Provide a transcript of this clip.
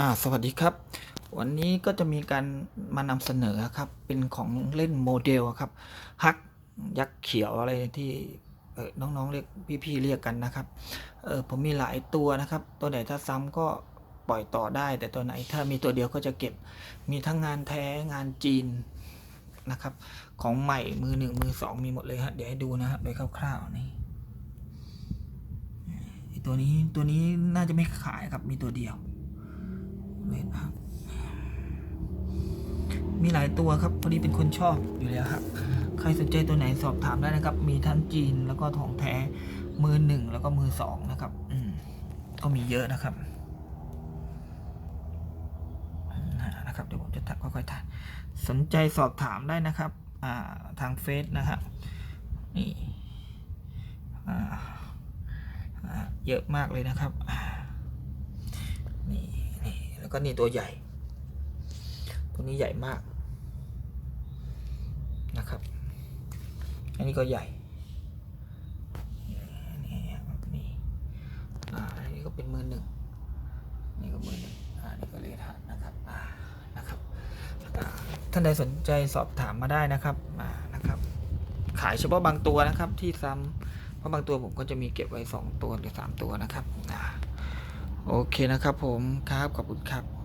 อ่าสวัสดีครับ วันนี้ก็จะมีการมานำเสนอครับเป็นของเล่นโมเดลครับฮักยักษ์เขียวอะไรที่น้องๆเรียกพี่ๆเรียกกันนะครับเออผมมีหลายตัวนะครับ ตัวไหนถ้าซ้ำก็ปล่อยต่อได้ แต่ตัวไหนถ้ามีตัวเดียวก็จะเก็บมีทั้งงานแท้งานจีนนะครับ ของใหม่มือหนึ่งมือสองมีหมดเลยฮะเดี๋ยวให้ดูนะครับโดยคร่าวๆนี่ตัวนี้ตัวนี้น่าจะไม่ขายครับมีตัวเดียว เห็นครับ มีหลายตัวครับพอดีเป็นคนชอบอยู่แล้วครับ ใครสนใจตัวไหนสอบถามได้นะครับ มีทั้งจีนแล้วก็ทองแท้มือหนึ่งแล้วก็มือสองนะครับ อืมก็มีเยอะนะครับนะครับเดี๋ยวผมจะทักค่อยๆถ่ายสนใจสอบถามได้นะครับ อ่าทางเฟซนะครับนี่อ่าเยอะมากเลยนะครับนี่นี่แล้วก็นี่ตัวใหญ่ ตัวนี้ใหญ่มากนะครับ อันนี้ก็ใหญ่นี่นี่อ่าอันนี้ก็เป็นมือหนึ่งนี่ก็มือหนึ่งอ่านี่ก็เลทานนะครับอ่านะครับท่านใดสนใจสอบถามมาได้นะครับอ่านะครับขายเฉพาะบางตัวนะครับที่ซ้ำเพราะบางตัวผมก็จะมีเก็บไว้สองตัวหรือสามตัวนะครับโอเคนะครับผมครับขอบคุณครับ